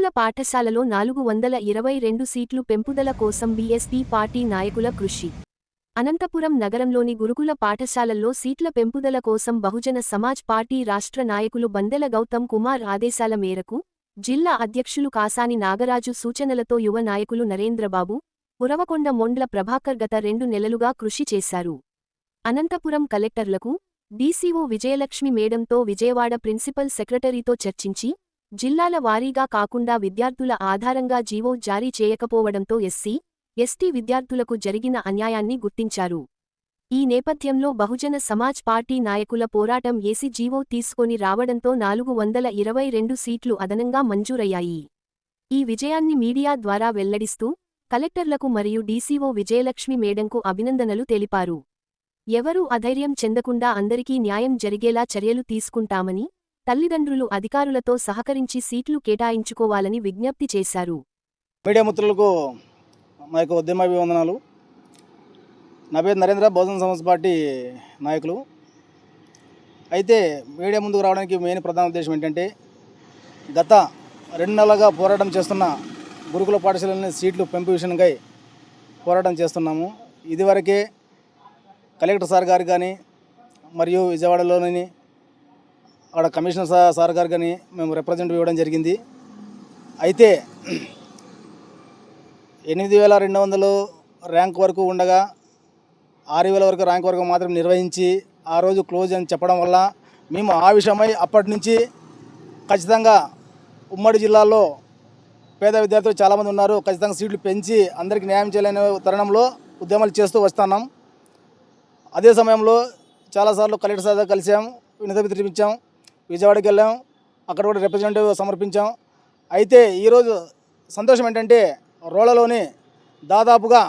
గురుకుల పాఠశాలలో నాలుగు వందల ఇరవై రెండు సీట్లు పెంపుదల కోసం బీఎస్పీ పార్టీ నాయకుల కృషి. అనంతపురం నగరంలోని గురుకుల పాఠశాలల్లో సీట్ల పెంపుదల కోసం బహుజన సమాజ్ పార్టీ రాష్ట్ర నాయకులు బందెల గౌతమ్ కుమార్ ఆదేశాల మేరకు జిల్లా అధ్యక్షులు కాసాని నాగరాజు సూచనలతో యువ నాయకులు నరేంద్రబాబు ఉరవకొండ మొండ్ల ప్రభాకర్ గత రెండు నెలలుగా కృషి చేశారు. అనంతపురం కలెక్టర్లకు డీసీఓ విజయలక్ష్మి మేడంతో విజయవాడ ప్రిన్సిపల్ సెక్రటరీతో చర్చించి జిల్లాల వారీగా కాకుండా విద్యార్థుల ఆధారంగా జీవో జారీ చేయకపోవడంతో ఎస్సీ ఎస్టీ విద్యార్థులకు జరిగిన అన్యాయాన్ని గుర్తించారు. ఈ నేపథ్యంలో బహుజన సమాజ్ పార్టీ నాయకుల పోరాటం ఏసీ జీవో తీసుకొని రావడంతో నాలుగు వందల ఇరవై రెండు సీట్లు అదనంగా మంజూరయ్యాయి. ఈ విజయాన్ని మీడియా ద్వారా వెల్లడిస్తూ కలెక్టర్లకు మరియు డీసీఓ విజయలక్ష్మి మేడంకు అభినందనలు తెలిపారు. ఎవరూ అధైర్యం చెందకుండా అందరికీ న్యాయం జరిగేలా చర్యలు తీసుకుంటామని తల్లిదండ్రులు అధికారులతో సహకరించి సీట్లు కేటాయించుకోవాలని విజ్ఞప్తి చేశారు. మీడియా మిత్రులకు మా యొక్క ఉద్యమాభివందనాలు. నా పేరు నరేంద్ర బహుజన సమాజ్ పార్టీ నాయకులు. అయితే మీడియా ముందుకు రావడానికి మెయిన్ ప్రధాన ఉద్దేశం ఏంటంటే గత రెండు నెలలుగా పోరాటం చేస్తున్న గురుకుల పాఠశాలని సీట్లు పెంపు విషయంకై పోరాటం చేస్తున్నాము. ఇదివరకే కలెక్టర్ సార్ గారు కానీ మరియు విజయవాడలోని అక్కడ కమిషనర్ సార్ సార్ గారు కానీ మేము రిప్రజెంట్ ఇవ్వడం జరిగింది. అయితే ఎనిమిది వేల రెండు వందలు ర్యాంక్ వరకు ఉండగా ఆరు వేల వరకు ర్యాంక్ వరకు మాత్రం నిర్వహించి ఆ రోజు క్లోజ్ అని చెప్పడం వల్ల మేము ఆ విషయమై అప్పటి నుంచి ఖచ్చితంగా ఉమ్మడి జిల్లాలో పేద విద్యార్థులు చాలామంది ఉన్నారు. ఖచ్చితంగా సీట్లు పెంచి అందరికీ న్యాయం చేయలేని తరుణంలో ఉద్యమాలు చేస్తూ వస్తున్నాం. అదే సమయంలో చాలాసార్లు కలెక్టర్ సార్ కలిసాం వినతి తెప్పించాం విజయవాడకి వెళ్ళాం. అక్కడ కూడా రిప్రజెంటేటివ్ సమర్పించాం. అయితే ఈరోజు సంతోషం ఏంటంటే రోళ్ళలోని దాదాపుగా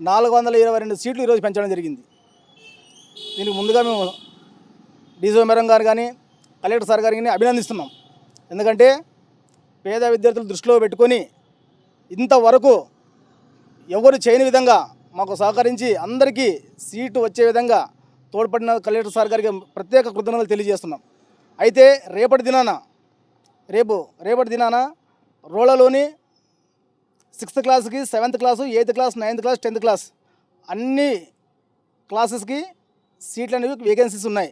నాలుగు వందల ఇరవై రెండు సీట్లు ఈరోజు పెంచడం జరిగింది. దీనికి ముందుగా మేము డీజో మేరం గారు కానీ కలెక్టర్ సార్ గారిని అభినందిస్తున్నాం. ఎందుకంటే పేద విద్యార్థులు దృష్టిలో పెట్టుకొని ఇంతవరకు ఎవరు చేయని విధంగా మాకు సహకరించి అందరికీ సీటు వచ్చే విధంగా తోడ్పడిన కలెక్టర్ సార్ గారికి ప్రత్యేక కృతజ్ఞతలు తెలియజేస్తున్నాం. అయితే రేపటి దినాన రేపు రేపటి దినాన రోళ్ళలోని సిక్స్త్ క్లాస్కి seventh class eighth class ninth class tenth class అన్ని క్లాసెస్కి సీట్లు అనేవి వేకెన్సీస్ ఉన్నాయి.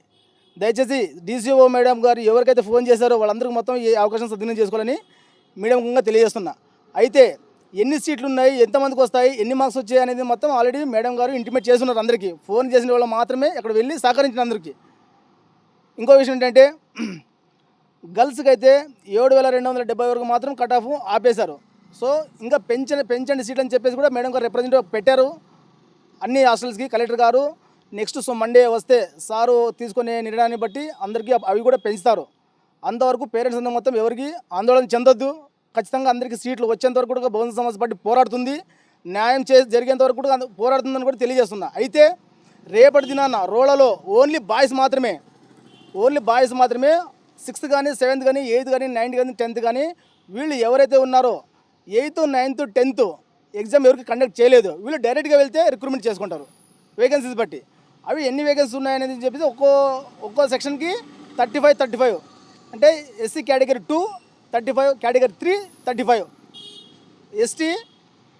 దయచేసి డీసీఓ మేడం గారు ఎవరికైతే ఫోన్ చేశారో వాళ్ళందరికీ మొత్తం ఈ అవకాశం సద్వినియోగం చేసుకోవాలని మీడియంగా తెలియజేస్తున్నా. అయితే ఎన్ని సీట్లు ఉన్నాయి ఎంతమందికి వస్తాయి ఎన్ని మార్క్స్ వచ్చాయి అనేది మొత్తం ఆల్రెడీ మేడం గారు ఇంటిమేట్ చేస్తున్నారు అందరికీ. ఫోన్ చేసిన వాళ్ళు మాత్రమే అక్కడ వెళ్ళి సహకరించిన అందరికీ. ఇంకో విషయం ఏంటంటే గర్ల్స్కి అయితే ఏడు వేల రెండు వందల డెబ్బై వరకు మాత్రం కట్ ఆఫ్ ఆపేశారు. సో ఇంకా పెంచండి పెంచండి సీట్లు అని చెప్పేసి కూడా మేడం గారు రిప్రజెంటేటివ్ పెట్టారు. అన్ని హాస్టల్స్కి కలెక్టర్ గారు నెక్స్ట్ సో మండే వస్తే సారు తీసుకునే నిర్ణయాన్ని బట్టి అందరికీ అవి కూడా పెంచుతారు. అంతవరకు పేరెంట్స్ అందరూ మొత్తం ఎవరికి ఆందోళన చెందొద్దు. ఖచ్చితంగా అందరికీ సీట్లు వచ్చేంత వరకు కూడా భవన సమస్య పార్టీ పోరాడుతుంది. న్యాయం చే జరిగేంత వరకు కూడా పోరాడుతుందని కూడా తెలియజేస్తున్నా. అయితే రేపటి దినాన రోళ్ళలో ఓన్లీ బాయ్స్ మాత్రమే ఓన్లీ బాయ్స్ మాత్రమే సిక్స్త్ కానీ సెవెంత్ కానీ ఎయిత్ కానీ నైన్త్ కానీ టెన్త్ కానీ వీళ్ళు ఎవరైతే ఉన్నారో ఎయిత్ నైన్త్ టెన్త్ ఎగ్జామ్ ఎవరికి కండక్ట్ చేయలేదు వీళ్ళు డైరెక్ట్గా వెళ్తే రిక్రూట్మెంట్ చేసుకుంటారు వేకెన్సీస్ బట్టి. అవి ఎన్ని వేకెన్సీ ఉన్నాయనేది చెప్పేసి ఒక్కో ఒక్కో సెక్షన్కి థర్టీ ఫైవ్ థర్టీ ఫైవ్ అంటే SC category two thirty five category three thirty five ST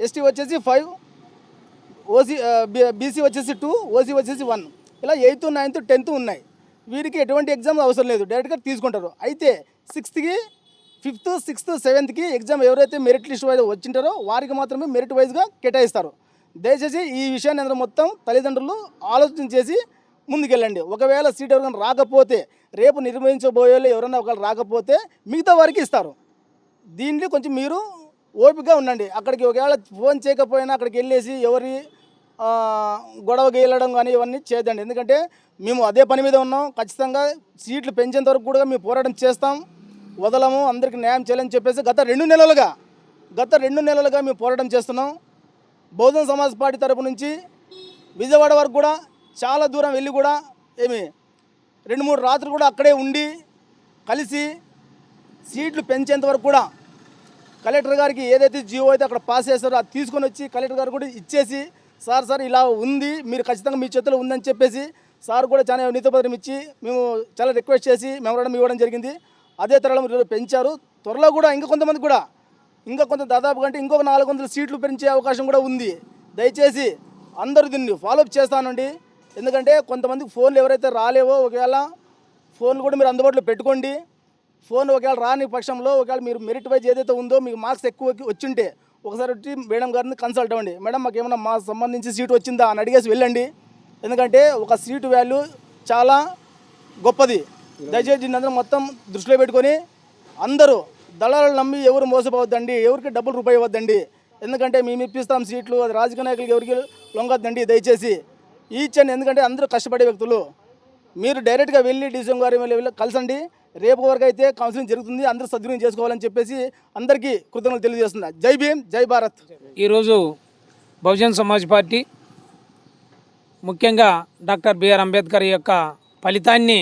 ST వచ్చేసి ఫైవ్ ఓసీ బీసీ వచ్చేసి టూ ఓసీ వచ్చేసి వన్ ఇలా ఎయిత్ నైన్త్ టెన్త్ ఉన్నాయి. వీరికి ఎటువంటి ఎగ్జామ్ అవసరం లేదు. డైరెక్ట్గా తీసుకుంటారు. అయితే సిక్స్త్కి ఫిఫ్త్ సిక్స్త్ సెవెంత్కి ఎగ్జామ్ ఎవరైతే మెరిట్ లిస్ట్ వైజ్ వచ్చింటారో వారికి మాత్రమే మెరిట్ వైజ్గా కేటాయిస్తారు. దయచేసి ఈ విషయాన్ని అందరూ మొత్తం తల్లిదండ్రులు ఆలోచన చేసి ముందుకెళ్ళండి. ఒకవేళ సీట్ ఎవరైనా రాకపోతే రేపు నిర్వహించబోయే ఎవరైనా ఒకవేళ రాకపోతే మిగతా వారికి ఇస్తారు. దీంట్లో కొంచెం మీరు ఓపికగా ఉండండి. అక్కడికి ఒకవేళ ఫోన్ చేయకపోయినా అక్కడికి వెళ్ళేసి ఎవరి గొడవ గొడవకి కానీ ఇవన్నీ చేయదండి ఎందుకంటే మేము అదే పని మీద ఉన్నాం. ఖచ్చితంగా సీట్లు పెంచేంత వరకు కూడా మేము పోరాటం చేస్తాం. వదలము అందరికీ న్యాయం చేయాలని చెప్పేసి గత రెండు నెలలుగా గత రెండు నెలలుగా మేము పోరాటం చేస్తున్నాం. బహుజన సమాజ్ పార్టీ తరపు నుంచి విజయవాడ వరకు కూడా చాలా దూరం వెళ్ళి కూడా ఏమి రెండు మూడు రాత్రులు కూడా అక్కడే ఉండి కలిసి సీట్లు పెంచేంత వరకు కూడా కలెక్టర్ గారికి ఏదైతే జియో అయితే అక్కడ పాస్ చేస్తారో అది తీసుకొని వచ్చి కలెక్టర్ గారు కూడా ఇచ్చేసి సార్ సార్ ఇలా ఉంది మీరు ఖచ్చితంగా మీ చేతిలో ఉందని చెప్పేసి సార్ కూడా చాలా నీతిపత్రం ఇచ్చి మేము చాలా రిక్వెస్ట్ చేసి మెమోరాండం ఇవ్వడం జరిగింది. అదే తరలో పెంచారు. త్వరలో కూడా ఇంకా కొంతమంది కూడా ఇంకా కొంత దాదాపు కంటే ఇంకొక నాలుగు వందల సీట్లు పెంచే అవకాశం కూడా ఉంది. దయచేసి అందరూ దీన్ని ఫాలోఅప్ చేస్తానండి. ఎందుకంటే కొంతమందికి ఫోన్లు ఎవరైతే రాలేవో ఒకవేళ ఫోన్లు కూడా మీరు అందుబాటులో పెట్టుకోండి. ఫోన్ ఒకవేళ రాని పక్షంలో ఒకవేళ మీరు మెరిట్ వైజ్ ఏదైతే ఉందో మీకు మార్క్స్ ఎక్కువ వచ్చింటే ఒకసారి వచ్చి మేడం గారిని కన్సల్ట్ అవ్వండి. మేడం మాకు ఏమైనా మా సంబంధించి సీటు వచ్చిందా? అని అడిగేసి వెళ్ళండి. ఎందుకంటే ఒక సీటు వాల్యూ చాలా గొప్పది. దయచేసి దీన్ని మొత్తం దృష్టిలో పెట్టుకొని అందరూ దళాలు నమ్మి ఎవరు మోసపోవద్దండి ఎవరికి డబ్బులు రూపాయి ఇవ్వద్దండి. ఎందుకంటే మేము ఇప్పిస్తాం సీట్లు అది రాజకీయ నాయకులకి ఎవరికి లొంగద్దండి దయచేసి. ఈచ్ అండ్ ఎందుకంటే అందరూ కష్టపడే వ్యక్తులు. మీరు డైరెక్ట్గా వెళ్ళి డీసీఎం గారి వెళ్ళి కలిసండి. రేపు వరకు అయితే కౌన్సిలింగ్ జరుగుతుంది అందరూ సద్వినియోగం చేసుకోవాలని చెప్పేసి అందరికీ కృతజ్ఞతలు తెలియజేస్తున్నా. జై భీమ్ జై భారత్. ఈరోజు బహుజన్ సమాజ్ పార్టీ ముఖ్యంగా డాక్టర్ బిఆర్ అంబేద్కర్ యొక్క ఫలితాన్ని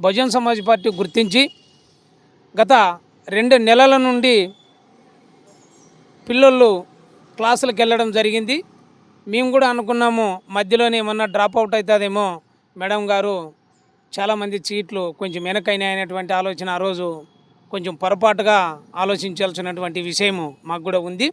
బహుజన్ సమాజ్ పార్టీ గుర్తించి గత రెండు నెలల నుండి పిల్లలు క్లాసులకు వెళ్ళడం జరిగింది. మేము కూడా అనుకున్నాము మధ్యలోనే ఏమన్నా డ్రాప్ అవుట్ అవుతుందేమో మేడం గారు. చాలామంది సీట్లు కొంచెం వెనకైనాయి ఆలోచన ఆ రోజు కొంచెం పొరపాటుగా ఆలోచించాల్సినటువంటి విషయము మాకు కూడా ఉంది.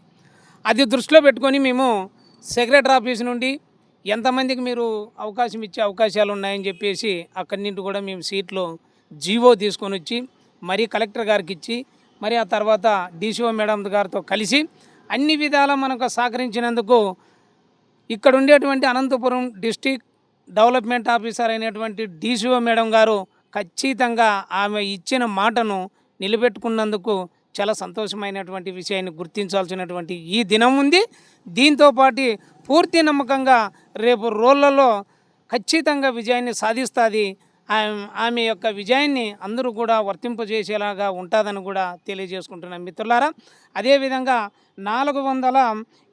అది దృష్టిలో పెట్టుకొని మేము సెక్రటరీ ఆఫీస్ నుండి ఎంతమందికి మీరు అవకాశం ఇచ్చే అవకాశాలు ఉన్నాయని చెప్పేసి అక్కడి నుండి కూడా మేము సీట్లు జీవో తీసుకొని వచ్చి మరి కలెక్టర్ గారికి ఇచ్చి మరి ఆ తర్వాత డీసీఓ మేడం గారితో కలిసి అన్ని విధాలా మనకు సహకరించినందుకు ఇక్కడ ఉండేటువంటి అనంతపురం డిస్టిక్ డెవలప్మెంట్ ఆఫీసర్ అయినటువంటి డీసీఓ మేడం గారు ఖచ్చితంగా ఆమె ఇచ్చిన మాటను నిలబెట్టుకున్నందుకు చాలా సంతోషమైనటువంటి విషయాన్ని గుర్తించాల్సినటువంటి ఈ దినం ఉంది. దీంతోపాటు పూర్తి నమ్మకంగా రేపు రోళ్ళలో ఖచ్చితంగా విజయాన్ని సాధిస్తుంది. ఆమె ఆమె యొక్క విజయాన్ని అందరూ కూడా వర్తింపజేసేలాగా ఉంటుందని కూడా తెలియజేసుకుంటున్నాం మిత్రులారా. అదేవిధంగా నాలుగు వందల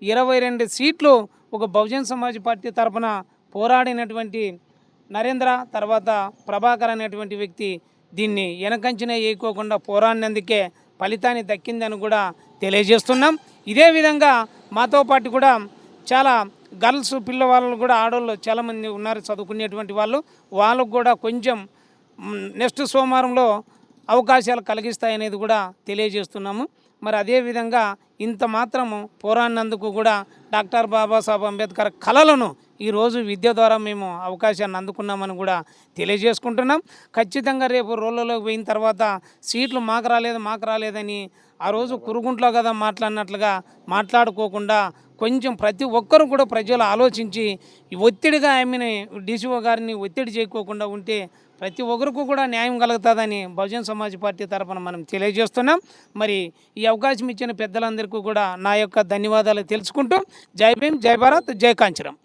ఇరవై రెండు సీట్లు ఒక బహుజన్ సమాజ్ పార్టీ తరపున పోరాడినటువంటి నరేంద్ర తర్వాత ప్రభాకర్ అనేటువంటి వ్యక్తి దీన్ని వెనకంచిన వేయకోకుండా పోరాడినందుకే ఫలితాన్ని దక్కిందని కూడా తెలియజేస్తున్నాం. ఇదే విధంగా మాతో పాటు కూడా చాలా గర్ల్స్ పిల్లవాళ్ళు కూడా ఆడవాళ్ళు చాలామంది ఉన్నారు చదువుకునేటువంటి వాళ్ళు. వాళ్ళకు కూడా కొంచెం నెక్స్ట్ సోమవారంలో అవకాశాలు కలిగిస్తాయనేది కూడా తెలియజేస్తున్నాము. మరి అదేవిధంగా ఇంత మాత్రము పోరాడినందుకు కూడా డాక్టర్ బాబాసాహెబ్ అంబేద్కర్ కళలను ఈరోజు విద్య ద్వారా మేము అవకాశాన్ని అందుకున్నామని కూడా తెలియజేసుకుంటున్నాం. ఖచ్చితంగా రేపు రోళ్ళలోకి పోయిన తర్వాత సీట్లు మాకు రాలేదు మాకు రాలేదని ఆ రోజు కురుగుంట్లో కదా మాట్లాడినట్లుగా మాట్లాడుకోకుండా కొంచెం ప్రతి ఒక్కరూ కూడా ప్రజలు ఆలోచించి ఒత్తిడిగా ఆమెని డీసీఓ గారిని ఒత్తిడి చేయకోకుండా ఉంటే ప్రతి ఒక్కరికి కూడా న్యాయం కలుగుతుందని బహుజన్ సమాజ్ పార్టీ తరఫున మనం తెలియజేస్తున్నాం. మరి ఈ అవకాశం ఇచ్చిన పెద్దలందరికీ కూడా నా యొక్క ధన్యవాదాలు తెలుసుకుంటూ జై భీమ్ జై భారత్ జై కాంచరం